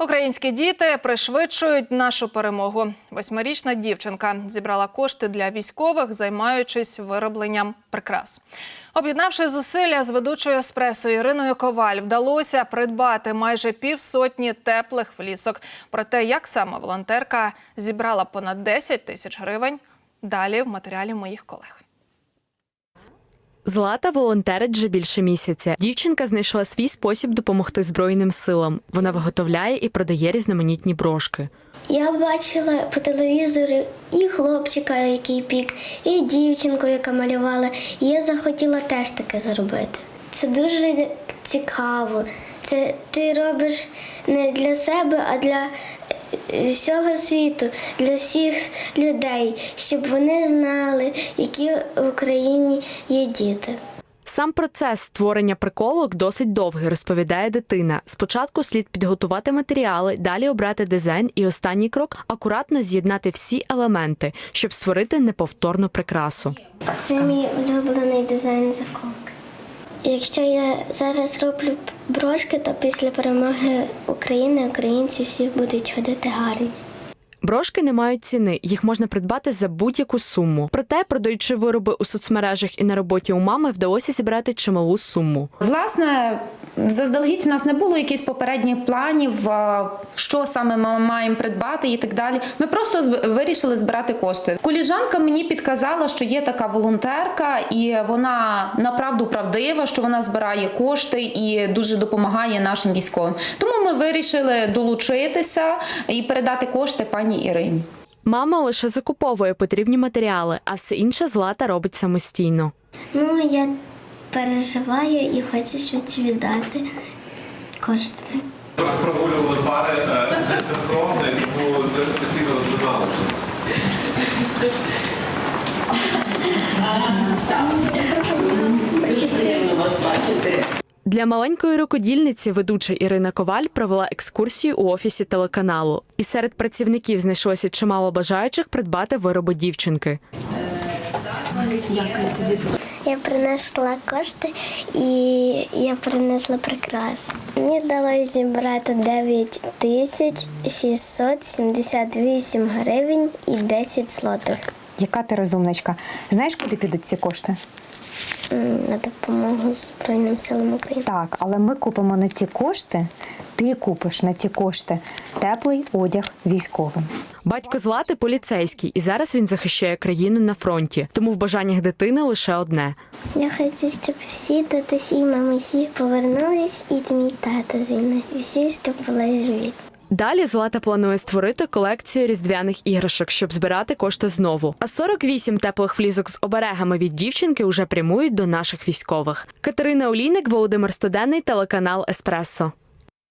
Українські діти пришвидшують нашу перемогу. Восьмирічна дівчинка зібрала кошти для військових, займаючись виробленням прикрас. Об'єднавши зусилля з ведучою еспресо Іриною Коваль, вдалося придбати майже півсотні теплих флісок. Про те, як саме волонтерка зібрала понад 10 тисяч гривень. Далі в матеріалі моїх колег. Злата волонтерить вже більше місяця. Дівчинка знайшла свій спосіб допомогти Збройним силам. Вона виготовляє і продає різноманітні брошки. Я бачила по телевізору і хлопчика, який пік, і дівчинку, яка малювала. І я захотіла теж таке зробити. Це дуже цікаво. Це ти робиш не для себе, а для всього світу, для всіх людей, щоб вони знали, які в Україні є діти. Сам процес створення приколок досить довгий, розповідає дитина. Спочатку слід підготувати матеріали, далі обрати дизайн і останній крок акуратно з'єднати всі елементи, щоб створити неповторну прикрасу. Це мій улюблений дизайн заколки. Якщо я зараз роблю брошки, то після перемоги України українці всі будуть ходити гарні. Брошки не мають ціни, їх можна придбати за будь-яку суму. Проте, продаючи вироби у соцмережах і на роботі у мами, вдалося зібрати чималу суму. Власне, заздалегідь в нас не було якихось попередніх планів, що саме ми маємо придбати і так далі. Ми просто вирішили збирати кошти. Коліжанка мені підказала, що є така волонтерка, і вона направду правдива, що вона збирає кошти і дуже допомагає нашим військовим. Тому ми вирішили долучитися і передати кошти пані Ірині. Мама лише закуповує потрібні матеріали, а все інше злата робить самостійно. Ну, я переживаю і хочу щось віддати кошти. Просто прогулювали пари е, тому дуже постійно розминалися. Для маленької рукодільниці ведуча Ірина Коваль провела екскурсію у офісі телеканалу. І серед працівників знайшлося чимало бажаючих придбати вироби дівчинки. Я принесла кошти і я принесла прикраси. Мені вдалося зібрати 9 тисяч 678 гривень і 10 злотих Яка ти розумничка? Знаєш, куди підуть ці кошти? На допомогу Збройним силам України. Так, але ми купимо на ці кошти. Ти купиш на ці кошти теплий одяг військовим. Батько Злати поліцейський, і зараз він захищає країну на фронті. Тому в бажаннях дитини лише одне. Я хочу, щоб всі татусі, мамусі повернулись, і мій тато з війни. І всі, щоб були живі. Далі Злата планує створити колекцію різдвяних іграшок, щоб збирати кошти знову. А 48 теплих флізок з оберегами від дівчинки вже прямують до наших військових. Катерина Олійник, Володимир Студенний, телеканал Еспресо.